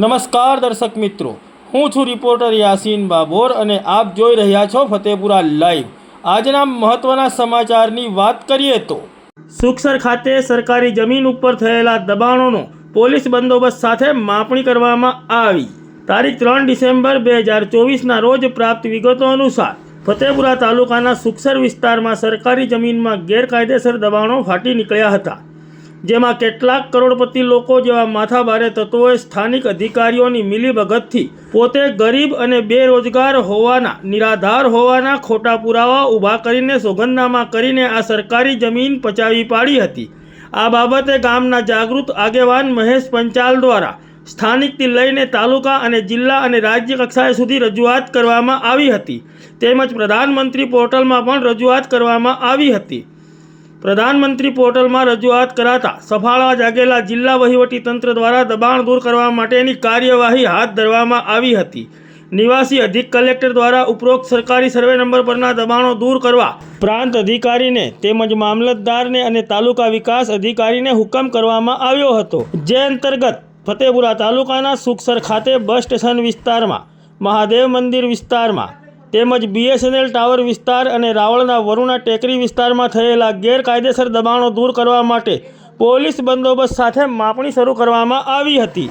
નમસ્કાર દર્શક મિત્રો. હું છું રિપોર્ટર યાસીન બાબોર અને આપ જોઈ રહ્યા છો ફતેપુરા લાઈવ. આજના મહત્વના સમાચારની વાત કરીએ તો સુખસર ખાતે સરકારી જમીન ઉપર થયેલા દબાણોનો પોલીસ બંદોબસ્ત સાથે માપણી કરવામાં આવી. તારીખ ત્રણ ડિસેમ્બર બે હજાર ચોવીસના રોજ પ્રાપ્ત વિગતો અનુસાર ફતેપુરા તાલુકાના સુખસર વિસ્તારમાં સરકારી જમીનમાં ગેરકાયદેસર દબાણો ફાટી નીકળ્યા હતા. જેમાં કેટલાક કરોડપતિ લોકો જેવા માથાભારે તત્વોએ સ્થાનિક અધિકારીઓની મિલીભગતથી પોતે ગરીબ અને બેરોજગાર હોવાના, નિરાધાર હોવાના ખોટા પુરાવા ઊભા કરીને સોગંદનામા કરીને આ સરકારી જમીન પચાવી પાડી હતી. આ બાબતે ગામના જાગૃત આગેવાન મહેશ પંચાલ દ્વારા સ્થાનિકથી લઈને તાલુકા અને જિલ્લા અને રાજ્ય કક્ષાએ સુધી રજૂઆત કરવામાં આવી હતી. તેમજ પ્રધાનમંત્રી પોર્ટલમાં પણ રજૂઆત કરવામાં આવી હતી. પ્રધાનમંત્રી પોર્ટલમાં રજૂઆત કરાતા સફાળા જાગેલા જિલ્લા વહીવટી તંત્ર દ્વારા દબાણ દૂર કરવા માટેની કાર્યવાહી હાથ ધરવામાં આવી હતી. નિવાસી અધિક કલેક્ટર દ્વારા ઉપરોક્ત સરકારી સર્વે નંબર પરના દબાણો દૂર કરવા પ્રાંત અધિકારીને તેમજ મામલતદારને અને તાલુકા વિકાસ અધિકારીને હુકમ કરવામાં આવ્યો હતો. જે અંતર્ગત ફતેપુરા તાલુકાના સુખસર ખાતે બસ સ્ટેશન વિસ્તારમાં, મહાદેવ મંદિર વિસ્તારમાં તેમજ બીએસએનએલ ટાવર વિસ્તાર અને રાવળના વરુણા ટેકરી વિસ્તારમાં થયેલા ગેરકાયદેસર દબાણો દૂર કરવા માટે પોલીસ બંદોબસ્ત સાથે માપણી શરૂ કરવામાં આવી હતી.